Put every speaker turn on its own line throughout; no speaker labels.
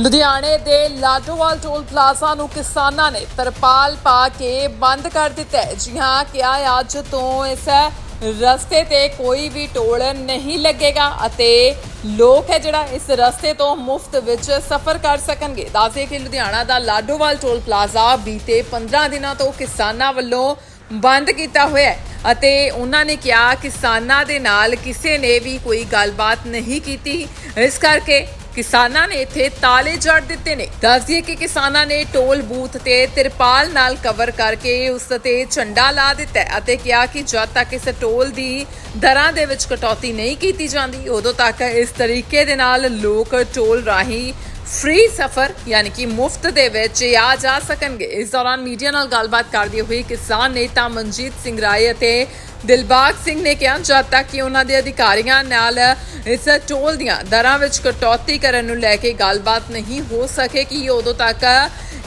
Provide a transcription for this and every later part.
ਲੁਧਿਆਣੇ ਦੇ Ladowal toll plaza ਨੂੰ ਕਿਸਾਨਾਂ ਨੇ ਤਰਪਾਲ ਪਾ ਕੇ ਬੰਦ ਕਰ ਦਿੱਤਾ ਹੈ। ਜੀ ਹਾਂ, ਕਿਹਾ ਅੱਜ ਤੋਂ ਇਸ ਰਸਤੇ ਤੇ ਕੋਈ ਵੀ ਟੋਲ ਨਹੀਂ ਲੱਗੇਗਾ ਅਤੇ ਲੋਕ ਹੈ ਜਿਹੜਾ ਇਸ ਰਸਤੇ ਤੋਂ ਮੁਫਤ ਵਿੱਚ ਸਫ਼ਰ ਕਰ ਸਕਣਗੇ। ਦੱਸਦੇ ਕਿ ਲੁਧਿਆਣਾ ਦਾ ਲਾਡੋਵਾਲ ਟੋਲ ਪਲਾਜ਼ਾ ਬੀਤੇ 15 ਦਿਨਾਂ ਤੋਂ ਕਿਸਾਨਾਂ ਵੱਲੋਂ ਬੰਦ ਕੀਤਾ ਹੋਇਆ ਹੈ ਅਤੇ ਉਹਨਾਂ ਨੇ ਕਿਹਾ, ਕਿਸਾਨਾਂ ਦੇ ਨਾਲ ਕਿਸੇ ਨੇ ਵੀ ਕੋਈ ਗੱਲਬਾਤ ਨਹੀਂ ਕੀਤੀ। ਇਸ ਕਰਕੇ ਕਿਸਾਨਾਂ ਨੇ ਇੱਥੇ ਤਾਲੇ ਜੜ ਦਿੱਤੇ ਨੇ। ਦੱਸ ਦਈਏ ਕਿ ਕਿਸਾਨਾਂ ਨੇ ਟੋਲ ਬੂਥ ਤੇ ਤਿਰਪਾਲ ਨਾਲ ਕਵਰ ਕਰਕੇ ਉਸ ਤੇ ਝੰਡਾ ਲਾ ਦਿੱਤਾ ਅਤੇ ਕਿਹਾ ਕਿ ਜਦ ਤੱਕ ਇਸ ਟੋਲ ਦੀ ਦਰਾਂ ਦੇ ਵਿੱਚ ਕਟੌਤੀ ਨਹੀਂ ਕੀਤੀ ਜਾਂਦੀ, ਉਦੋਂ ਤੱਕ ਇਸ ਤਰੀਕੇ ਦੇ ਨਾਲ ਲੋਕ ਟੋਲ ਰਾਹੀਂ ਫ੍ਰੀ ਸਫਰ ਯਾਨੀ ਕਿ ਮੁਫਤ ਦੇ ਵਿੱਚ ਆ ਜਾ ਸਕਣਗੇ ਇਸ ਦੌਰਾਨ ਮੀਡੀਆ ਨਾਲ ਗੱਲਬਾਤ ਕਰਦੇ ਹੋਏ ਕਿਸਾਨ ਨੇਤਾ ਮਨਜੀਤ ਸਿੰਘ ਰਾਏ ਅਤੇ ਦਿਲਬਾਗ ਸਿੰਘ ਨੇ ਕਿਹਾ ਜਦ ਤੱਕ ਕਿ ਉਹਨਾਂ ਦੇ ਅਧਿਕਾਰੀਆਂ ਨਾਲ ਇਸ ਟੋਲ ਦੀਆਂ ਦਰਾਂ ਵਿੱਚ ਕਟੌਤੀ ਕਰਨ ਨੂੰ ਲੈ ਕੇ ਗੱਲਬਾਤ ਨਹੀਂ ਹੋ ਸਕੇਗੀ ਉਦੋਂ ਤੱਕ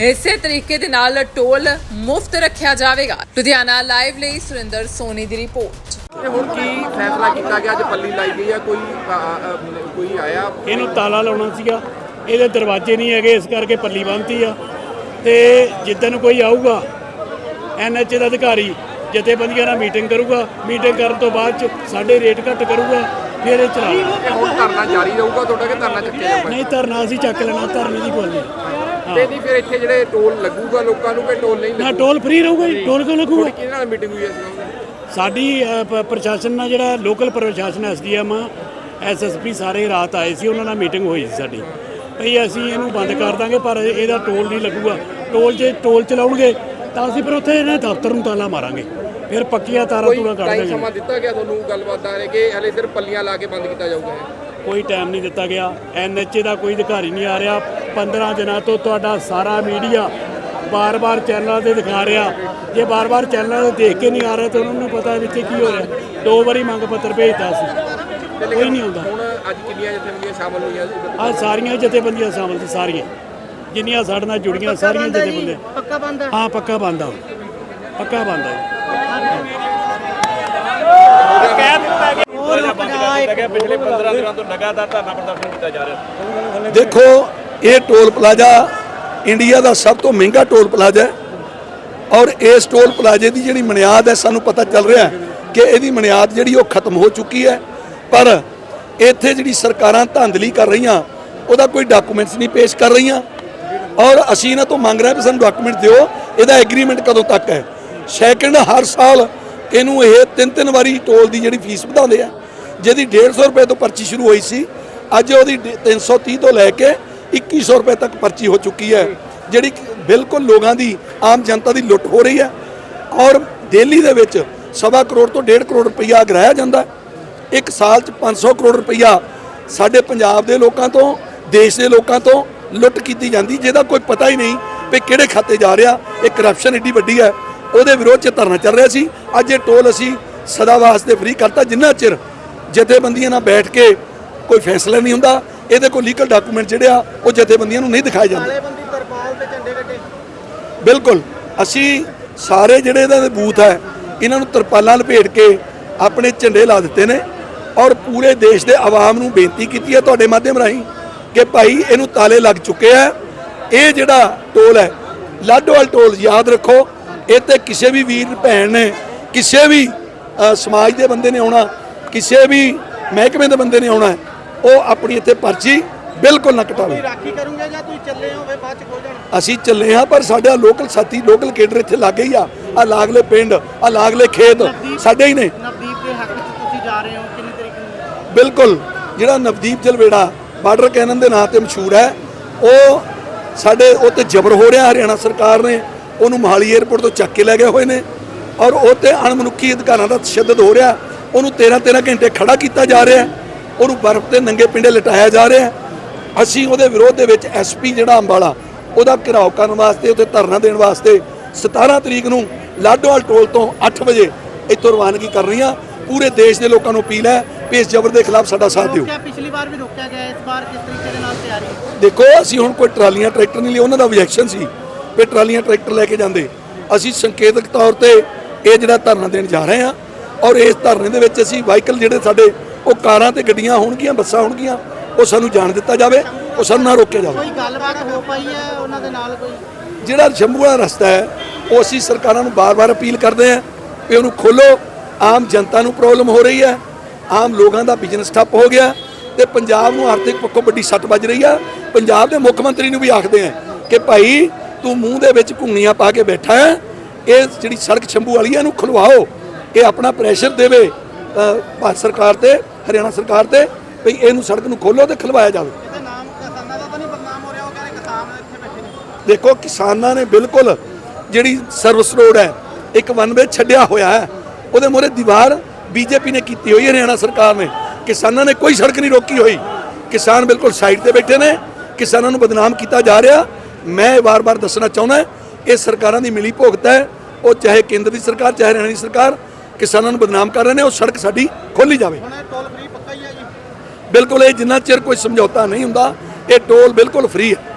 ਇਸੇ ਤਰੀਕੇ ਦੇ ਨਾਲ ਟੋਲ ਮੁਫਤ ਰੱਖਿਆ ਜਾਵੇਗਾ ਲੁਧਿਆਣਾ ਲਾਈਵ ਲਈ ਸੁਰਿੰਦਰ ਸੋਨੀ ਦੀ ਰਿਪੋਰਟ
ਤੇ ਹੁਣ ਕੀ ਫੈਸਲਾ ਕੀਤਾ ਗਿਆ? ਅੱਜ ਪੱਲੀ ਲਾਈ ਗਈ ਆ ਕੋਈ ਕੋਈ ਆਇਆ?
ਇਹਨੂੰ ਤਾਲਾ ਲਾਉਣਾ ਸੀਗਾ। ਇਹਦੇ ਦਰਵਾਜ਼ੇ ਨਹੀਂ ਹੈਗੇ ਇਸ ਕਰਕੇ ਪੱਲੀ ਬੰਨਤੀ ਆ। ਤੇ ਜਿੱਦਣ ਕੋਈ ਆਊਗਾ ਐਨਐਚ ਦਾ ਅਧਿਕਾਰੀ ਜਥੇਬੰਦੀਆਂ ਨਾਲ ਮੀਟਿੰਗ ਕਰੂਗਾ। ਮੀਟਿੰਗ ਕਰਨ ਤੋਂ ਬਾਅਦ ਚ ਸਾਡੇ ਰੇਟ ਘੱਟ ਕਰੂਗਾ ਫਿਰ ਇਹ ਚਲਾ
ਤੇ ਹੁਣ ਧਰਨਾ ਜਾਰੀ ਰਹੂਗਾ ਤੁਹਾਡਾ ਕਿ ਧਰਨਾ ਚੱਕਿਆ ਜਾਊਗਾ?
ਨਹੀਂ ਧਰਨਾ ਅਸੀਂ ਚੱਕ ਲੈਣਾ ਧਰਨੇ ਦੀ ਕੋਈ ਨਹੀਂ
ਤੇ ਨਹੀਂ ਫਿਰ ਇੱਥੇ ਜਿਹੜੇ ਟੋਲ ਲੱਗੂਗਾ ਲੋਕਾਂ ਨੂੰ ਕਿ ਟੋਲ ਨਹੀਂ
ਨਾ
ਲੱਗੂਗਾ?
ਟੋਲ ਫ੍ਰੀ ਰਹੂਗਾ ਜੀ ਟੋਲ ਕਿਉਂ ਲੱਗੂਗਾ?
ਕਿਹਦੇ ਨਾਲ ਮੀਟਿੰਗ ਹੋਈ ਸੀ
ਸਾਡੀ ਪ੍ਰਸ਼ਾਸਨ ਨਾਲ ਜਿਹੜਾ ਲੋਕਲ ਪ੍ਰਸ਼ਾਸਨ ਐਸਡੀਐਮ ਐਸਐਸਪੀ ਸਾਰੇ ਰਾਤ ਆਏ ਸੀ ਉਹਨਾਂ ਨਾਲ ਮੀਟਿੰਗ ਹੋਈ ਸੀ ਸਾਡੀ। ਭਈ ਅਸੀਂ ਇਹਨੂੰ ਬੰਦ ਕਰ ਦਾਂਗੇ ਪਰ ਇਹਦਾ ਟੋਲ ਨਹੀਂ ਲੱਗੂਗਾ। ਟੋਲ ਜੇ ਟੋਲ ਚਲਾਉਣਗੇ ਤਾਂ ਅਸੀਂ ਫਿਰ ਉੱਥੇ ਇਹਨਾਂ ਦਫ਼ਤਰ ਨੂੰ ਤਾਲਾ ਮਾਰਾਂਗੇ। ਫਿਰ ਪੱਕੀਆਂ ਤਾਰਾਂ ਤੂਰਾਂ ਕੱਢ
ਟਾਈਮ
ਦਾਂਗੇ
ਸਮਾਂ ਦਿੱਤਾ ਗਿਆ ਤੁਹਾਨੂੰ ਗੱਲਬਾਤ ਦਾ ਹੈ ਕਿ? ਹਲੇ ਸਿਰਫ ਪੱਲੀਆਂ ਲਾ ਕੇ ਬੰਦ ਕੀਤਾ ਜਾਊਗਾ।
ਕੋਈ ਟਾਈਮ ਨਹੀਂ ਦਿੱਤਾ ਗਿਆ। ਐਨਐਚਏ ਦਾ ਕੋਈ ਅਧਿਕਾਰੀ ਨਹੀਂ ਆ ਰਿਹਾ। 15 ਦਿਨਾਂ ਤੋਂ ਤੁਹਾਡਾ ਸਾਰਾ ਮੀਡੀਆ ਬਾਰ-ਬਾਰ ਚੈਨਲਾਂ ਤੇ ਦਿਖਾ ਰਿਹਾ। ਜੇ ਬਾਰ-ਬਾਰ ਚੈਨਲਾਂ ਤੇ ਦੇਖ ਕੇ ਨਹੀਂ ਆ ਰਿਹਾ ਤਾਂ ਉਹਨਾਂ ਨੂੰ ਪਤਾ ਵਿੱਚ ਕੀ ਹੋ ਰਿਹਾ। ਦੋ ਵਾਰੀ ਮੰਗ ਪੱਤਰ ਭੇਜਤਾ ਸੀ। ਕੋਈ ਨਹੀਂ ਆਉਂਦਾ
ਹੁਣ ਅੱਜ ਕਿੰਨੀਆਂ ਜਥੇਬੰਦੀਆਂ ਸ਼ਾਮਲ ਹੋਈਆਂ ਸੀ?
ਆ ਸਾਰੀਆਂ ਜਥੇਬੰਦੀਆਂ ਸ਼ਾਮਲ ਸੀ ਸਾਰੀਆਂ। ਜਿੰਨੀਆਂ ਸਾਡੇ ਨਾਲ ਜੁੜੀਆਂ ਸਾਰੀਆਂ ਜਥੇਬੰਦੀਆਂ।
ਪੱਕਾ ਬੰਦ? ਹੈ
ਹਾਂ ਪੱਕਾ ਬੰਦ ਆ ਪੱਕਾ ਬੰਦ ਆ
ਪਿਛਲੇ 15 ਦਿਨਾਂ ਤੋਂ ਲਗਾਤਾਰ ਧਰਨਾ ਪ੍ਰਦਰਸ਼ਨ ਕੀਤਾ ਜਾ ਰਿਹਾ।
ਦੇਖੋ ਇਹ ਟੋਲ ਪਲਾਜ਼ਾ ਇੰਡੀਆ ਦਾ ਸਭ ਤੋਂ ਮਹਿੰਗਾ ਟੋਲ ਪਲਾਜ਼ਾ ਹੈ ਔਰ ਇਸ ਟੋਲ ਪਲਾਜ਼ੇ ਦੀ ਜਿਹੜੀ ਬੁਨਿਆਦ ਹੈ ਸਾਨੂੰ ਪਤਾ ਚੱਲ ਰਿਹਾ ਹੈ ਕਿ ਇਹਦੀ ਬੁਨਿਆਦ ਜਿਹੜੀ ਉਹ ਖਤਮ ਹੋ ਚੁੱਕੀ ਹੈ। ਪਰ ਇੱਥੇ ਜਿਹੜੀ ਸਰਕਾਰਾਂ ਧਾਂਦਲੀ ਕਰ ਰਹੀਆਂ, ਉਹਦਾ ਕੋਈ ਡਾਕੂਮੈਂਟਸ ਨਹੀਂ ਪੇਸ਼ ਕਰ ਰਹੀਆਂ। ਔਰ ਅਸੀਂ ਇਹਨਾਂ ਤੋਂ ਮੰਗ ਰਹੇ ਹਾਂ ਵੀ ਸਾਨੂੰ ਡਾਕੂਮੈਂਟ ਦਿਓ, ਇਹਦਾ ਐਗਰੀਮੈਂਟ ਕਦੋਂ ਤੱਕ ਹੈ? ਸੈਕਿੰਡ ਹਰ ਸਾਲ ਇਹਨੂੰ ਇਹ ਤਿੰਨ ਤਿੰਨ ਵਾਰੀ ਟੋਲ ਦੀ ਜਿਹੜੀ ਫੀਸ ਵਧਾਉਂਦੇ ਆ, ਜਿਹਦੀ 150 ਰੁਪਏ ਤੋਂ ਪਰਚੀ ਸ਼ੁਰੂ ਹੋਈ ਸੀ, ਅੱਜ ਉਹਦੀ ਡੇ- 330 ਤੋਂ ਲੈ ਕੇ 2100 ਰੁਪਏ ਤੱਕ ਪਰਚੀ ਹੋ ਚੁੱਕੀ ਹੈ, ਜਿਹੜੀ ਬਿਲਕੁਲ ਲੋਕਾਂ ਦੀ, ਆਮ ਜਨਤਾ ਦੀ ਲੁੱਟ ਹੋ ਰਹੀ ਹੈ। ਔਰ ਦਿੱਲੀ ਦੇ ਵਿੱਚ ਸਵਾ ਕਰੋੜ ਤੋਂ 1.5 ਕਰੋੜ ਰੁਪਈਆ ਗਰਾਇਆ ਜਾਂਦਾ ਹੈ। ਇੱਕ ਸਾਲ 'ਚ 500 ਕਰੋੜ ਰੁਪਈਆ ਸਾਡੇ ਪੰਜਾਬ ਦੇ ਲੋਕਾਂ ਤੋਂ ਦੇਸ਼ ਦੇ ਲੋਕਾਂ ਤੋਂ ਲੁੱਟ ਕੀਤੀ ਜਾਂਦੀ ਜਿਹਦਾ ਕੋਈ ਪਤਾ ਹੀ ਨਹੀਂ ਵੀ ਕਿਹੜੇ ਖਾਤੇ ਜਾ ਰਿਹਾ ਇਹ ਕਰਪਸ਼ਨ ਏਡੀ ਵੱਡੀ ਹੈ। ਉਹਦੇ ਵਿਰੋਧ 'ਚ ਧਰਨਾ ਚੱਲ ਰਿਹਾ ਸੀ। ਅੱਜ ਇਹ ਟੋਲ ਅਸੀਂ ਸਦਾ ਵਾਸਤੇ ਫ੍ਰੀ ਕਰਤਾ ਜਿੰਨਾ ਚਿਰ ਜਥੇਬੰਦੀਆਂ ਨਾਲ ਬੈਠ ਕੇ ਕੋਈ ਫੈਸਲਾ ਨਹੀਂ ਹੁੰਦਾ ਇਹਦੇ ਕੋਈ ਲੀਗਲ ਡਾਕੂਮੈਂਟ ਜਿਹੜੇ ਆ ਉਹ ਜਥੇਬੰਦੀਆਂ ਨੂੰ ਨਹੀਂ ਦਿਖਾਏ ਜਾਂਦੇ। ਬਿਲਕੁਲ ਅਸੀਂ ਸਾਰੇ ਜਿਹੜੇ ਇਹਨਾਂ ਦੇ ਬੂਥ ਹੈ ਇਹਨਾਂ ਨੂੰ ਤਰਪਾਲਾਂ ਲਪੇਟ ਕੇ ਆਪਣੇ ਝੰਡੇ ਲਾ ਦਿੱਤੇ ਨੇ। ਔਰ ਪੂਰੇ ਦੇਸ਼ ਦੇ ਆਵਾਮ ਨੂੰ ਬੇਨਤੀ ਕੀਤੀ ਹੈ ਤੁਹਾਡੇ ਮਾਧਿਅਮ ਰਾਹੀਂ ਕਿ ਭਾਈ ਇਹਨੂੰ ਤਾਲੇ ਲੱਗ ਚੁੱਕੇ ਆ। ਇਹ ਜਿਹੜਾ ਟੋਲ ਹੈ ਲਾਡੋਵਾਲ ਟੋਲ ਯਾਦ ਰੱਖੋ ਇਹ ਤੇ ਕਿਸੇ ਵੀ ਵੀਰ ਭੈਣ ਨੇ ਕਿਸੇ ਵੀ ਸਮਾਜ ਦੇ ਬੰਦੇ ਨੇ ਆਉਣਾ ਕਿਸੇ ਵੀ ਮਹਿਕਮੇ ਦੇ ਬੰਦੇ ਨੇ ਆਉਣਾ ਉਹ ਆਪਣੀ ਇੱਥੇ ਪਰਚੀ ਬਿਲਕੁਲ ਨਾ ਕਟਾਵੇ।
ਰਾਖੀ ਕਰੂੰਗੇ ਜਾਂ ਤੁਸੀਂ ਚੱਲੇ ਹੋਵੇ ਬਾਅਦ ਚ ਖੋਲ ਜਾਣਾ?
ਅਸੀਂ ਚੱਲੇ ਹਾਂ ਪਰ ਸਾਡਾ ਲੋਕਲ ਸਾਥੀ ਲੋਕਲ ਕੇਡਰ ਇੱਥੇ ਲੱਗੇ ਹੀ ਆ। ਆ ਲਾਗਲੇ ਪਿੰਡ ਆ ਲਾਗਲੇ ਖੇਤ ਸਾਡੇ ਹੀ ਨੇ।
ਨਵਦੀਪ ਦੇ ਹੱਕ ਚ ਤੁਸੀਂ ਜਾ ਰਹੇ ਹੋ ਕਿੰਨੀ ਤਰੀਕ ਨੂੰ
ਬਿਲਕੁਲ ਜਿਹੜਾ ਨਵਦੀਪ ਜਲਵੇੜਾ ਬਾਰਡਰ ਕੈਨਨ ਦੇ ਨਾਂ ਤੇ ਮਸ਼ਹੂਰ ਹੈ, ਉਹ ਸਾਡੇ ਉੱਤੇ ਜ਼ਬਰ ਹੋ ਰਿਹਾ, ਹਰਿਆਣਾ ਸਰਕਾਰ ਨੇ ਉਹਨੂੰ ਮੋਹਾਲੀ 에ਅਰਪੋਰਟ ਤੋਂ ਚੱਕ ਕੇ ਲੈ ਗਏ ਹੋਏ ਨੇ ਔਰ ਉਹ ਤੇ ਅਣਮਨੁੱਖੀ ਅਧਿਕਾਰਾਂ ਦਾ ਤਸ਼ੱਦਦ ਹੋ ਰਿਹਾ, ਉਹਨੂੰ 13 13 ਘੰਟੇ ਖੜਾ ਕੀਤਾ ਜਾ ਰਿਹਾ, ਉਹਨੂੰ ਬਰਫ਼ ਤੇ ਨੰਗੇ ਪਿੰਡੇ ਲਟਾਇਆ ਜਾ ਰਿਹਾ। ਅਸੀਂ ਉਹਦੇ ਵਿਰੋਧ ਦੇ ਵਿੱਚ ਐਸਪੀ ਜਿਹੜਾ ਅੰਬਾਲਾ, ਉਹਦਾ ਘਿਰਾਓ ਕਰਨ ਵਾਸਤੇ, ਉੱਥੇ ਧਰਨਾ ਦੇਣ ਵਾਸਤੇ 17 ਤਰੀਕ ਨੂੰ ਲਾਡੋਵਾਲ ਟੋਲ ਤੋਂ 8 ਵਜੇ ਇੱਥੋਂ ਰਵਾਨਗੀ ਕਰ ਰਹੀ ਰਹੀਆਂ। ਪੂਰੇ ਦੇਸ਼ ਦੇ ਲੋਕਾਂ ਨੂੰ ਅਪੀਲ ਹੈ ਵੀ ਇਸ ਜ਼ਬਰ ਦੇ ਖਿਲਾਫ ਸਾਡਾ ਸਾਥ ਦਿਓ।
ਪਿਛਲੀ ਵਾਰ ਵੀ ਰੋਕਿਆ ਗਿਆ ਇਸ ਵਾਰ ਕਿਸ ਤਰੀਕੇ ਦੇ ਨਾਲ ਤਿਆਰੀ ਹੈ?
ਦੇਖੋ ਅਸੀਂ ਹੁਣ ਕੋਈ ਟਰਾਲੀਆਂ ਟਰੈਕਟਰ ਨਹੀਂ ਲਈ ਉਹਨਾਂ ਦਾ ਆਬਜੈਕਸ਼ਨ ਸੀ ਵੀ ਟਰਾਲੀਆਂ ਟਰੈਕਟਰ ਲੈ ਕੇ ਜਾਂਦੇ। ਅਸੀਂ ਸੰਕੇਤਕ ਤੌਰ ਤੇ ਇਹ ਜਿਹੜਾ ਧਰਨਾ ਦੇਣ ਜਾ ਰਹੇ ਹਾਂ ਔਰ ਇਸ ਧਰਨੇ ਦੇ ਵਿੱਚ ਅਸੀਂ ਵਾਹੀਕਲ ਜਿਹੜੇ ਸਾਡੇ ਉਹ ਕਾਰਾਂ ਤੇ ਗੱਡੀਆਂ ਹੋਣਗੀਆਂ ਬੱਸਾਂ ਹੋਣਗੀਆਂ ਉਹ ਸਾਨੂੰ ਜਾਣ ਦਿੱਤਾ ਜਾਵੇ ਉਹ ਸਾਨੂੰ ਨਾ ਰੋਕਿਆ ਜਾਵੇ।
ਕੋਈ ਗੱਲਬਾਤ ਹੋ ਪਾਈ ਹੈ ਉਹਨਾਂ ਦੇ ਨਾਲ ਕੋਈ?
ਜਿਹੜਾ ਸ਼ੰਭੂ ਵਾਲਾ ਰਸਤਾ ਹੈ ਉਹ ਅਸੀਂ ਸਰਕਾਰਾਂ ਨੂੰ ਬਾਰ-ਬਾਰ ਅਪੀਲ ਕਰਦੇ ਹਾਂ ਕਿ ਉਹਨੂੰ ਖੋਲੋ। ਆਮ ਜਨਤਾ ਨੂੰ ਪ੍ਰੋਬਲਮ ਹੋ ਰਹੀ ਹੈ। ਆਮ ਲੋਕਾਂ ਦਾ ਬਿਜ਼ਨਸ ਠੱਪ ਹੋ ਗਿਆ ਤੇ ਪੰਜਾਬ ਨੂੰ ਆਰਥਿਕ ਪੱਖੋਂ ਵੱਡੀ ਸੱਟ ਵੱਜ ਰਹੀ ਆ। ਪੰਜਾਬ ਦੇ ਮੁੱਖ ਮੰਤਰੀ ਨੂੰ ਵੀ ਆਖਦੇ ਆ ਕਿ ਭਾਈ ਤੂੰ ਮੂੰਹ ਦੇ ਵਿੱਚ ਘੁੰਗਣੀਆਂ ਪਾ ਕੇ ਬੈਠਾ ਹੈ। ਇਹ ਜਿਹੜੀ ਸੜਕ ਸ਼ੰਭੂ ਵਾਲੀ ਹੈ ਇਹਨੂੰ ਖੁਲਵਾਓ ਇਹ ਆਪਣਾ ਪ੍ਰੈਸ਼ਰ ਦੇਵੇ ਭਾਰਤ ਸਰਕਾਰ ਤੇ ਹਰਿਆਣਾ ਸਰਕਾਰ ਤੇ ਵੀ ਇਹਨੂੰ ਸੜਕ ਨੂੰ ਖੋਲੋ ਤੇ ਖਲਵਾਇਆ ਜਾਵੇ। ਦੇਖੋ ਕਿਸਾਨਾਂ ਨੇ ਬਿਲਕੁਲ ਜਿਹੜੀ ਸਰਵਿਸ ਰੋਡ ਹੈ ਇੱਕ ਵਨ ਵੇ ਛੱਡਿਆ ਹੋਇਆ ਹੈ। ਉਹਦੇ ਮੂਹਰੇ ਦੀਵਾਰ ਬੀਜੇਪੀ ਨੇ ਕੀਤੀ ਹੋਈ ਹੈ ਹਰਿਆਣਾ ਸਰਕਾਰ ਨੇ। ਕਿਸਾਨਾਂ ਨੇ ਕੋਈ ਸੜਕ ਨਹੀਂ ਰੋਕੀ ਹੋਈ। ਕਿਸਾਨ ਬਿਲਕੁਲ ਸਾਈਡ ਤੇ ਬੈਠੇ ਨੇ। ਕਿਸਾਨਾਂ ਨੂੰ ਬਦਨਾਮ ਕੀਤਾ ਜਾ ਰਿਹਾ। ਮੈਂ ਵਾਰ-ਵਾਰ ਦੱਸਣਾ ਚਾਹੁੰਦਾ ਇਹ ਸਰਕਾਰਾਂ ਦੀ ਮਿਲੀ ਭੁਗਤ ਹੈ। ਉਹ ਚਾਹੇ ਕੇਂਦਰ ਦੀ ਸਰਕਾਰ ਚਾਹੇ ਹਰਿਆਣਾ ਦੀ ਸਰਕਾਰ ਕਿਸਾਨਾਂ ਨੂੰ ਬਦਨਾਮ ਕਰ ਰਹੇ ਨੇ ਉਹ ਸੜਕ ਸਾਡੀ ਖੋਲੀ ਜਾਵੇ।
ਹੁਣ ਇਹ ਟੋਲ ਫ੍ਰੀ ਪੱਕਾ ਹੀ ਹੈ ਜੀ।
ਬਿਲਕੁਲ ਇਹ ਜਿੰਨਾ ਚਿਰ ਕੋਈ ਸਮਝੌਤਾ ਨਹੀਂ ਹੁੰਦਾ ਇਹ ਟੋਲ ਬਿਲਕੁਲ ਫ੍ਰੀ ਹੈ।